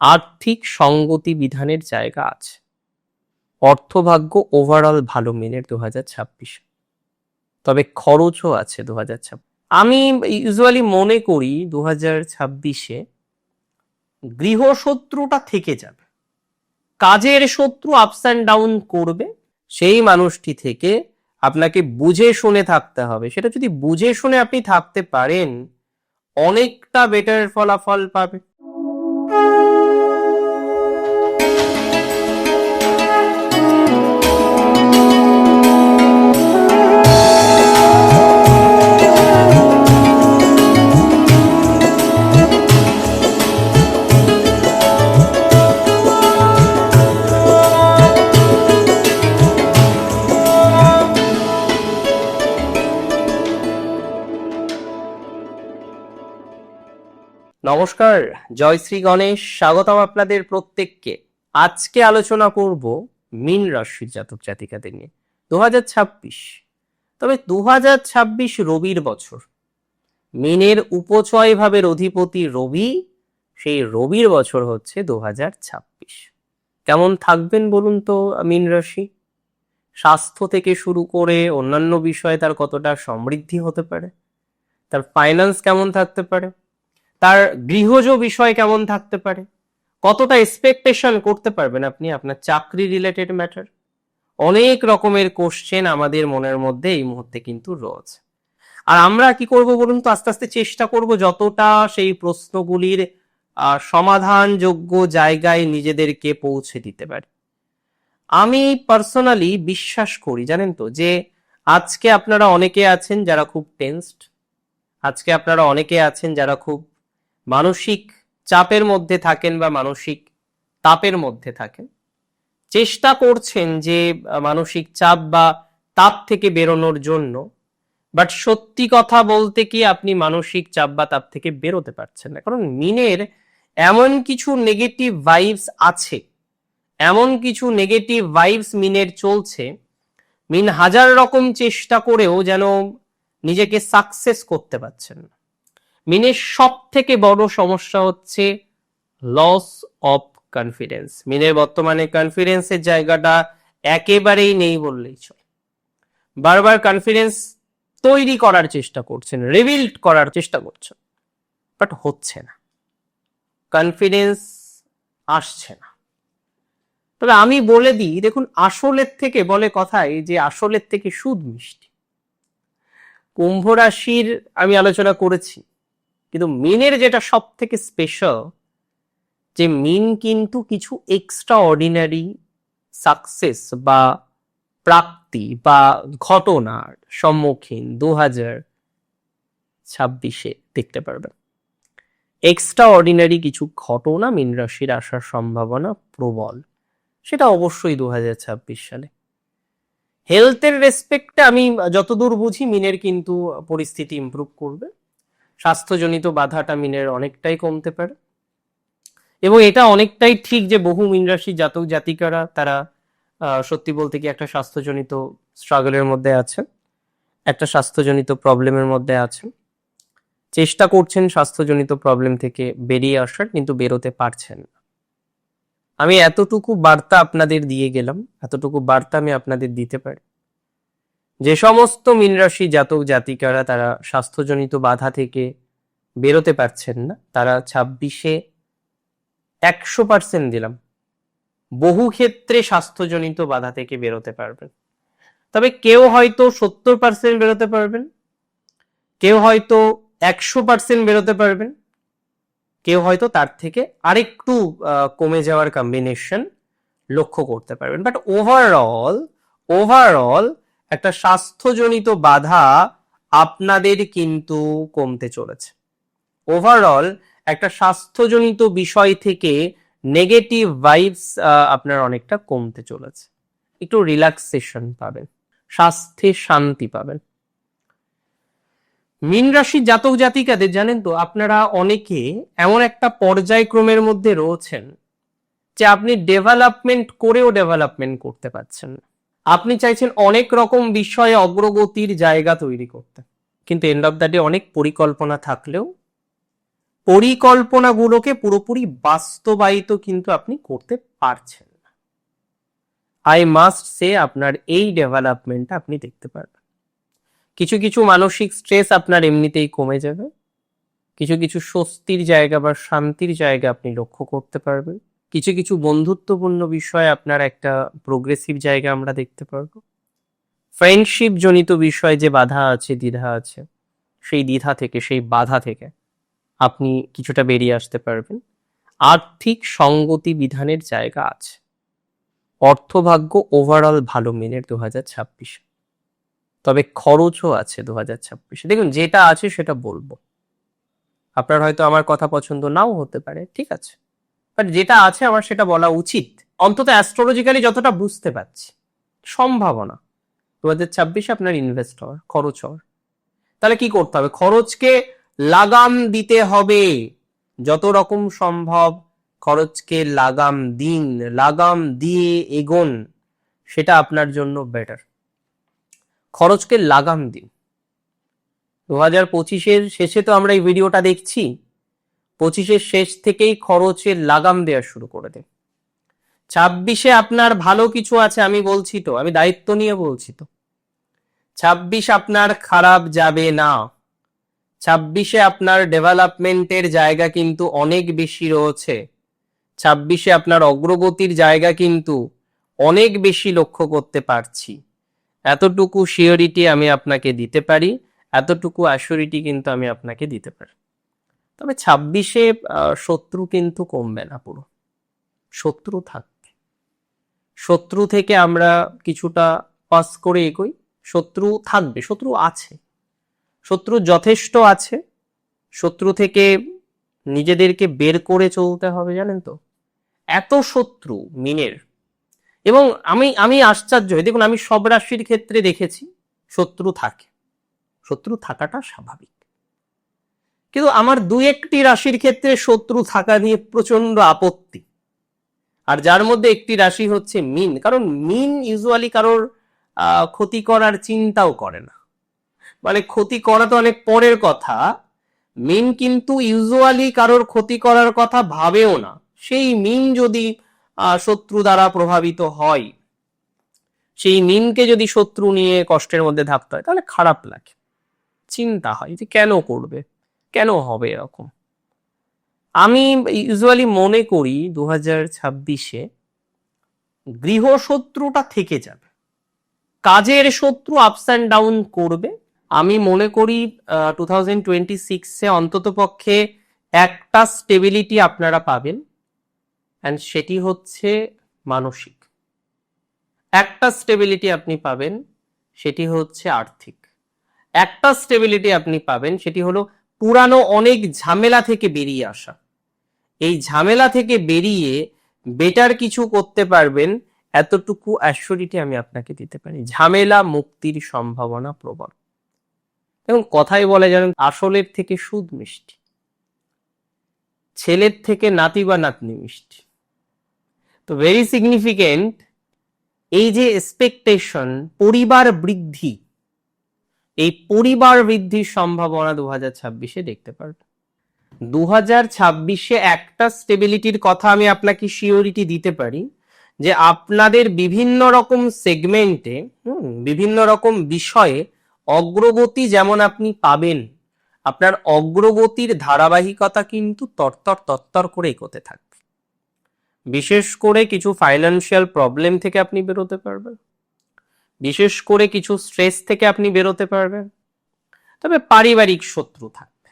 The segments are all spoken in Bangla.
আর্থিক সঙ্গতি বিধানের জায়গা আছে। অর্থভাগ্য ওভারঅল ভালো মিনের দু হাজার ছাব্বিশে। তবে খরচও আছে দু হাজার ছাব্বিশ। আমি ইউজুয়ালি মনে করি দু হাজার ছাব্বিশে গৃহশত্রুটা থেকে যাবে। কাজের শত্রু আপস অ্যান্ড ডাউন করবে। সেই মানুষটি থেকে আপনাকে বুঝে শুনে থাকতে হবে। সেটা যদি বুঝে শুনে আপনি থাকতে পারেন, অনেকটা বেটার ফলাফল পাবে। নমস্কার, জয় শ্রী গণেশ। স্বাগতম আপনাদের প্রত্যেককে। আজকে আলোচনা করব মীন রাশির জাতক জাতিকাদের নিয়ে। দু হাজার ছাব্বিশ। তবে দু রবির বছর। মিনের উপচয় ভাবের অধিপতি রবি, সেই রবির বছর হচ্ছে দু হাজার ছাব্বিশ। কেমন থাকবেন বলুন তো মীন রাশি? স্বাস্থ্য থেকে শুরু করে অন্যান্য বিষয়ে তার কতটা সমৃদ্ধি হতে পারে? তার ফাইন্যান্স কেমন থাকতে পারে? তার গৃহজ বিষয় কেমন থাকতে পারে? কতটা এক্সপেকটেশন করতে পারবেন আপনি আপনার চাকরি রিলেটেড ম্যাটার অনেক রকমের কোশ্চেন আমাদের মনের মধ্যে এই মুহূর্তে কিন্তু রয়েছে। আর আমরা কি করব বলুন তো? আস্তে আস্তে চেষ্টা করব যতটা সেই প্রশ্নগুলির সমাধানযোগ্য জায়গায় নিজেদেরকে পৌঁছে দিতে পারি। আমি পার্সোনালি বিশ্বাস করি, জানেন তো, যে আজকে আপনারা অনেকে আছেন যারা খুব টেনসড আজকে আপনারা অনেকে আছেন যারা খুব মানসিক চাপের মধ্যে থাকেন বা মানসিক তাপের মধ্যে থাকেন। চেষ্টা করছেন যে মানসিক চাপ বা তাপ থেকে বেরোনোর জন্য, বাট সত্যি কথা বলতে কি আপনি মানসিক চাপ বা তাপ থেকে বেরোতে পারছেন না। কারণ মিনের এমন কিছু নেগেটিভ ভাইবস আছে, এমন কিছু নেগেটিভ ভাইবস মিনের চলছে, মিন হাজার রকম চেষ্টা করেও যেন নিজেকে সাকসেস করতে পারছেন না। মিনের সব থেকে বড় সমস্যা হচ্ছে লস অফ কনফিডেন্স মিনের বর্তমানে কনফিডেন্সের জায়গাটা একেবারেই নেই বললেই চলে। বারবার কনফিডেন্স তৈরি করার চেষ্টা করছেন রিবিল্ড করার চেষ্টা করছেন বাট হচ্ছে না। কনফিডেন্স আসছে না। তবে আমি বলে দিই, দেখুন, আসলের থেকে বলে কথায় যে আসলের থেকে সুদ মিষ্টি। কুম্ভ রাশির আমি আলোচনা করেছি কিন্তু মিনের যেটা সব থেকে স্পেশাল যে মিন কিন্তু কিছু এক্সট্রা অর্ডিনারি সাকসেস বা প্রাপ্তি বা ঘটনার সম্মুখীন দু হাজার ছাব্বিশে দেখতে পারবেন। এক্সট্রা অর্ডিনারি কিছু ঘটনা মিন রাশির আসার সম্ভাবনা প্রবল। সেটা অবশ্যই দু হাজার ছাব্বিশ সালে। হেলথের রেসপেক্টে আমি যতদূর বুঝি, মিনের কিন্তু পরিস্থিতি ইমপ্রুভ করবে। স্বাস্থ্যজনিত বাধাটা মিনের অনেকটাই কমতে পারে। এবং এটা অনেকটাই ঠিক যে বহু মিন রাশি জাতক জাতিকারা তারা সত্যি বলতে কি একটা স্বাস্থ্যজনিত স্ট্রাগলের মধ্যে আছেন, একটা স্বাস্থ্যজনিত প্রবলেমের মধ্যে আছেন। চেষ্টা করছেন স্বাস্থ্যজনিত প্রবলেম থেকে বেরিয়ে আসার, কিন্তু বেরোতে পারছেন না। আমি এতটুকু বার্তা আপনাদের দিয়ে গেলাম, এতটুকু বার্তা আমি আপনাদের দিতে পারি। যে সমস্ত মীন রাশি জাতক জাতিকারা তারা স্বাস্থ্যজনিত বাধা থেকে বেরোতে পারছেন না, তারা ছাব্বিশে একশো পার্সেন্ট দিলাম। বহু ক্ষেত্রে স্বাস্থ্যজনিত বাধা থেকে বেরোতে পারবেন। তবে কেউ হয়তো সত্তর পার্সেন্ট বেরোতে পারবেন, কেউ হয়তো একশো পার্সেন্ট বেরোতে পারবেন, কেউ হয়তো তার থেকে আরেকটু কমে যাওয়ার কম্বিনেশন লক্ষ্য করতে পারবেন। বাট ওভারঅল ওভারঅল একটা স্বাস্থ্যজনিত বাধা আপনাদের কিন্তু কমতে চলেছে। ওভারঅল একটা স্বাস্থ্যজনিত বিষয় থেকে নেগেটিভ ভাইবস আপনার অনেকটা কমতে চলেছে। একটু রিল্যাক্সেশন পাবেন, স্বাস্থ্যে শান্তি পাবেন। মীন রাশির জাতক জাতিকাদের, জানেন তো, আপনারা অনেকে এমন একটা পর্যায়ক্রমের মধ্যে রয়েছেন যে আপনি ডেভেলপমেন্ট করেও ডেভেলপমেন্ট করতে পারছেন না। আপনি চাইছেন অনেক রকম বিষয়ে অগ্রগতির জায়গা তৈরি করতে। কিন্তু এন্ড অফ দ্য ডে অনেক পরিকল্পনা থাকলেও পরিকল্পনাগুলোকে পুরোপুরি বাস্তবায়িত কিন্তু আপনি করতে পারছেন না। আই মাস্ট সে আপনার এই ডেভেলপমেন্টটা আপনি দেখতে পারবেন। কিছু কিছু মানসিক স্ট্রেস আপনার এমনিতেই কমে যাবে। কিছু কিছু স্বস্তির জায়গা বা শান্তির জায়গা আপনি লক্ষ্য করতে পারবেন। কিছু কিছু বন্ধুত্বপূর্ণ বিষয়ে আপনার একটা প্রোগ্রেসিভ জায়গা আমরা দেখতে পারব। ফ্রেন্ডশিপ জনিত বিষয়ে যে বাধা আছে, দ্বিধা আছে, সেই দ্বিধা থেকে, সেই বাধা থেকে আপনি কিছুটা বেরিয়ে আসতে পারবেন। আর্থিক সঙ্গতি বিধানের জায়গা আছে। অর্থভাগ্য ওভারঅল ভালো মিনের দু হাজার ছাব্বিশে। তবে খরচও আছে দু হাজার ছাব্বিশে। দেখুন, যেটা আছে সেটা বলব। আপনার হয়তো আমার কথা পছন্দ নাও হতে পারে, ঠিক আছে? বাট যেটা আছে আমার সেটা বলা উচিত। অন্তত অ্যাস্ট্রোলজিক্যালি যতটা বুঝতে পারছি। সম্ভাবনা দু হাজার ছাব্বিশে আপনার ইনভেস্ট হওয়ার, খরচ হওয়ার। তাহলে কি করতে হবে? খরচকে লাগাম দিতে হবে। যত রকম সম্ভব খরচকে লাগাম দিন, লাগাম দিয়ে এগোন। সেটা আপনার জন্য বেটার খরচকে লাগাম দিন। দু হাজার পঁচিশের শেষে তো আমরা এই ভিডিওটা দেখছি। পঁচিশের শেষ থেকেই খরচের লাগাম দেওয়া শুরু করে দেয়। ছাব্বিশে আপনার ভালো কিছু আছে আমি বলছি তো, আমি দায়িত্ব নিয়ে বলছি তো। ছাব্বিশ আপনার খারাপ যাবে না। ছাব্বিশে আপনার ডেভেলপমেন্টের জায়গা কিন্তু অনেক বেশি রয়েছে। ছাব্বিশে আপনার অগ্রগতির জায়গা কিন্তু অনেক বেশি লক্ষ্য করতে পারছি। এতটুকু শিওরিটি আমি আপনাকে দিতে পারি, এতটুকু অ্যাসিওরিটি কিন্তু আমি আপনাকে দিতে পারি। তবে ছাব্বিশে শত্রু কিন্তু কমবে না পুরো। শত্রু থাকবে। শত্রু থেকে আমরা কিছুটা পাস করে এগোই। শত্রু থাকবে, শত্রু আছে। শত্রু যথেষ্ট আছে। শত্রু থেকে নিজেদেরকে বের করে চলতে হবে, জানেন তো? এত শত্রু মিনের। এবং আমি আমি আশ্চর্য দেখুন, আমি সব রাশির ক্ষেত্রে দেখেছি, শত্রু থাকে। শত্রু থাকাটা স্বাভাবিক। কিন্তু আমার দু একটি রাশির ক্ষেত্রে শত্রু থাকা নিয়ে প্রচণ্ড আপত্তি। আর যার মধ্যে একটি রাশি হচ্ছে মিন, কারণ মিন ইউজুয়ালি কারোর ক্ষতি করার চিন্তাও করে না। মানে ক্ষতি করা তো অনেক পরের কথা, মিন কিন্তু ইউজুয়ালি কারোর ক্ষতি করার কথা ভাবেও না। সেই মিন যদি শত্রু দ্বারা প্রভাবিত হয়, সেই মিনকে যদি শত্রু নিয়ে কষ্টের মধ্যে থাকতে হয়, তাহলে খারাপ লাগে। চিন্তা হয় যে কেন করবে? কেন হবে এরকম? আমি ইউজুয়ালি মনে করি দু হাজার ছাব্বিশে গৃহশত্রুটা থেকে যাবে। কাজের শত্রু আপস অ্যান্ড ডাউন করবে। আমি মনে করি টু থাউজেন্ড টোয়েন্টি সিক্সে অন্তত পক্ষে একটা স্টেবিলিটি আপনারা পাবেন অ্যান্ড সেটি হচ্ছে মানসিক। একটা স্টেবিলিটি আপনি পাবেন, সেটি হচ্ছে আর্থিক। একটা স্টেবিলিটি আপনি পাবেন, সেটি হলো পুরানো অনেক ঝামেলা থেকে বেরিয়ে আসা। এই ঝামেলা থেকে বেরিয়ে বেটার কিছু করতে পারবেন এতটুকু অ্যাসিওরিটি আমি আপনাকে দিতে পারি। ঝামেলা মুক্তির সম্ভাবনা প্রবল। এবং কথাই বলে জানেন, আসলের থেকে সুদ মিষ্টি। ছেলের থেকে নাতি বা নাতনি মিষ্টি। তো ভেরি সিগনিফিকেন্ট এই যে এক্সপেকটেশন পরিবার বৃদ্ধি এই পরিবার বৃদ্ধির সম্ভাবনা দু হাজার ছাব্বিশে দেখতে পারবে। দু হাজার ছাব্বিশে একটা স্টেবিলিটির কথা আমি আপনাকে শিওরিটি দিতে পারি যে আপনাদের বিভিন্ন রকম সেগমেন্টে বিভিন্ন রকম বিষয়ে অগ্রগতি যেমন আপনি পাবেন, আপনার অগ্রগতির ধারাবাহিকতা কিন্তু তরতর তত্তর করে এগোতে থাকবে। বিশেষ করে কিছু ফাইন্যান্সিয়াল প্রবলেম থেকে আপনি বেরোতে পারবেন। বিশেষ করে কিছু স্ট্রেস থেকে আপনি বেরোতে পারবেন। তবে পারিবারিক শত্রু থাকবে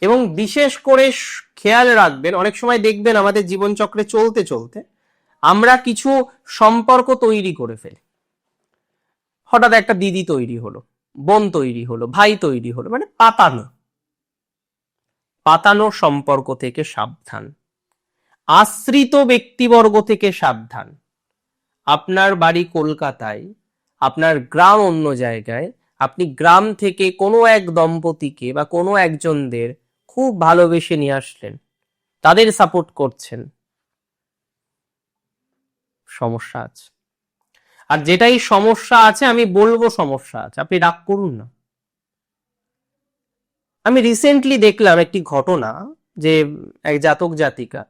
এবং বিশেষ করে খেয়াল রাখবেন, অনেক সময় দেখবেন আমাদের জীবনচক্রে চলতে চলতে আমরা কিছু সম্পর্ক তৈরি করে ফেলি। হঠাৎ একটা দিদি তৈরি হলো, বোন তৈরি হলো, ভাই তৈরি হলো মানে পাতানো। পাতানো সম্পর্ক থেকে সাবধান। আশ্রিত ব্যক্তিবর্গ থেকে সাবধান। আপনার বাড়ি কলকাতায় আপনার গ্রাম অন্য জায়গায়, আপনি গ্রাম থেকে কোনো এক দম্পতিকে বা কোনো একজনদের খুব ভালোবেসে নিয়ে আসলেন। তাদের সাপোর্ট করছেন। সমস্যা আছে। আর যেটাই সমস্যা আছে, আমি বলব সমস্যা আছে। আপনি রাগ করুন না। আমি রিসেন্টলি দেখলাম একটি ঘটনা যে এক জাতক জাতিকা,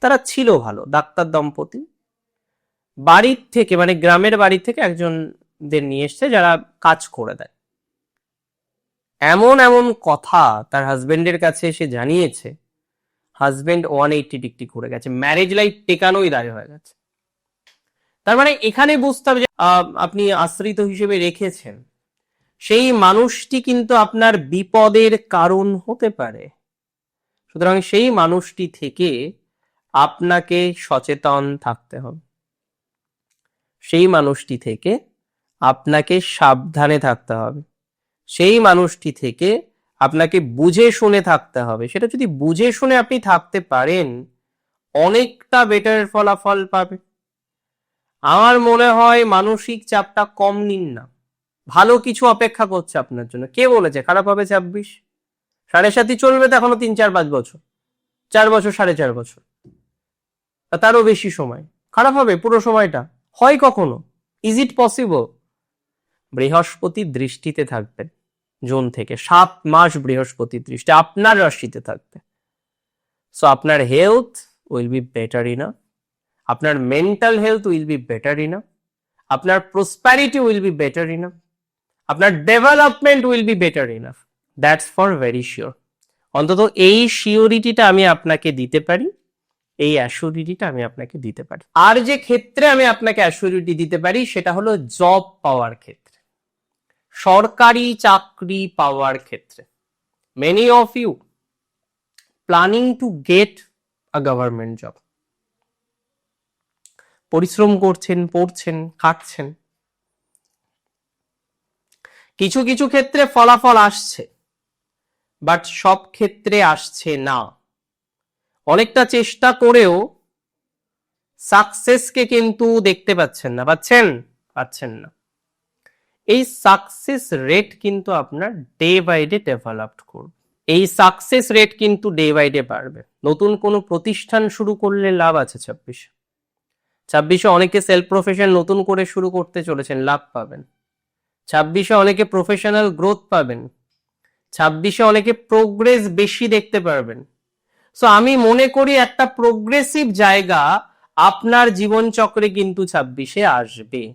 তারা ছিল ভালো, ডাক্তার দম্পতি। বাড়ির থেকে মানে গ্রামের বাড়ি থেকে একজনদের নিয়ে এসছে যারা কাজ করে দেয়। এমন এমন কথা তার হাজবেন্ডের কাছে এসে জানিয়েছে। হাজবেন্ড ওয়ান এইটি ডিগ্রি করে গেছে। ম্যারেজ লাইফ টেকানোই দায় হয়ে গেছে। তার মানে এখানে বুঝতে হবে যে আপনি আশ্রিত হিসেবে রেখেছেন। সেই মানুষটি কিন্তু আপনার বিপদের কারণ হতে পারে। সুতরাং সেই মানুষটি থেকে আপনাকে সচেতন থাকতে হবে। সেই মানুষটি থেকে আপনাকে সাবধানে থাকতে হবে। সেই মানুষটি থেকে আপনাকে বুঝে শুনে থাকতে হবে। সেটা যদি বুঝে শুনে আপনি থাকতে পারেন, অনেকটা বেটার ফলাফল পাবে। আমার মনে হয় মানসিক চাপটা কম নিন না। ভালো কিছু অপেক্ষা করছে আপনার জন্য। কে বলেছে? খারাপ হবে ছাব্বিশ? সাড়ে সাতই চলবে তো এখনও তিন, চার, পাঁচ বছর। চার বছর, সাড়ে চার বছর। তারও বেশি সময়। খারাপ হবে পুরো সময়টা। হয় কখনো? ইজ ইট পসিবল বৃহস্পতির দৃষ্টিতে থাকবেন জুন থেকে সাত মাস বৃহস্পতির দৃষ্টি আপনার রাশিতে থাকবে। সো আপনার health will be better enough আপনার mental health will be better enough আপনার prosperity will be better enough আপনার development will be better enough that's for very sure অন্তত এই শিওরিটিটা আমি আপনাকে দিতে পারি। এই অ্যাসিউরিটিটা আমি আপনাকে দিতে পারি। আর যে ক্ষেত্রে আমি আপনাকে অ্যাসিউরিটি দিতে পারি, সেটা হলো জব পাওয়ার ক্ষেত্রে। সরকারি চাকরি পাওয়ার ক্ষেত্রে। Many of you planning to get a government job পরিশ্রম করছেন, পড়ছেন, খাটছেন। কিছু কিছু ক্ষেত্রে ফলাফল আসছে বাট সব ক্ষেত্রে আসছে না। অনেকটা চেষ্টা করেও সাকসেসকে কিন্তু দেখতে পাচ্ছেন না, পাচ্ছেন? পাচ্ছেন না। এই সাকসেস রেট কিন্তু আপনার ডে বাই ডে ডেভেলপড করবে। এই সাকসেস রেট কিন্তু ডে বাই ডে বাড়বে। নতুন কোনো প্রতিষ্ঠান শুরু করলে লাভ আছে ছাব্বিশে। ছাব্বিশে অনেকে সেলফ প্রফেশন নতুন করে শুরু করতে চলেছেন, লাভ পাবেন। ছাব্বিশে অনেকে প্রফেশনাল গ্রোথ পাবেন। ছাব্বিশে অনেকে প্রোগ্রেস বেশি দেখতে পারবেন। সো আমি মনে করি একটা প্রোগ্রেসিভ জায়গা আপনার জীবন চক্রে কিন্তু ছাব্বিশে আসবে।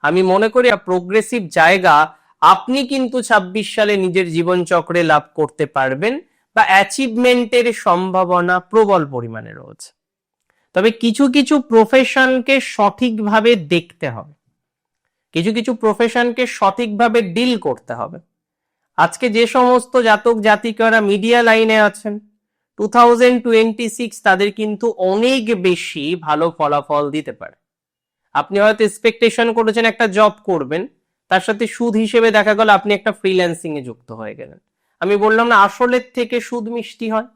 আমি মনে করি প্রোগ্রেসিভ জায়গা আপনি কিন্তু ছাব্বিশ সালে নিজের জীবন চক্রে লাভ করতে পারবেন বা অ্যাচিভমেন্টের সম্ভাবনা প্রবল পরিমাণে রয়েছে। তবে কিছু কিছু প্রফেশনকে সঠিকভাবে দেখতে হবে। কিছু কিছু প্রফেশনকে সঠিকভাবে ডিল করতে হবে। আজকে যে সমস্ত জাতক জাতিকারা মিডিয়া লাইনে আছেন টু থাউজেন্ড টোয়েন্টি সিক্স তাদের কিন্তু অনেক বেশি ভালো ফলাফল দিতে পারে। আপনি হয়তো এক্সপেকটেশন করেছেন একটা জব করবেন, তার সাথে সুদ হিসেবে দেখা গেল আপনি একটা ফ্রিল্যান্সিং এ যুক্ত হয়ে গেলেন। আমি বললাম না, আসলের থেকে সুদ মিষ্টি হয়।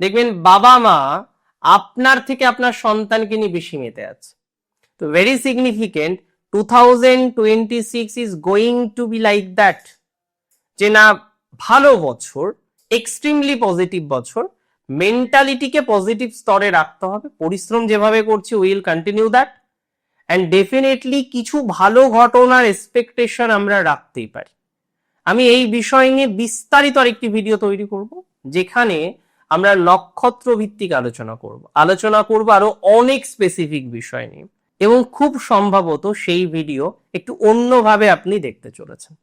দেখবেন বাবা মা আপনার থেকে আপনার সন্তানকে নিয়ে বেশি মেতে আছে। তো very significant two thousand twenty six is going to be like that যে না, ভালো বছর এক্সট্রিমলি পজিটিভ বছর মেন্টালিটিকে পজিটিভ স্তরে রাখতে হবে। পরিশ্রম যেভাবে করছি will continue that and definitely কিছু ভালো ঘটনার এক্সপেকটেশন আমরা রাখতেই পারি। আমি এই বিষয় নিয়ে বিস্তারিত আরেকটি ভিডিও তৈরি করব, যেখানে আমরা নক্ষত্র ভিত্তিক আলোচনা করব। আলোচনা করব আরও অনেক স্পেসিফিক বিষয় নিয়ে। এবং খুব সম্ভবত সেই ভিডিও একটু অন্যভাবে আপনি দেখতে চলেছেন।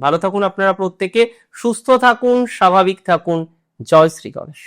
ভালো থাকুন আপনারা প্রত্যেকে, সুস্থ থাকুন, স্বাভাবিক থাকুন। জয় শ্রী গণেশ।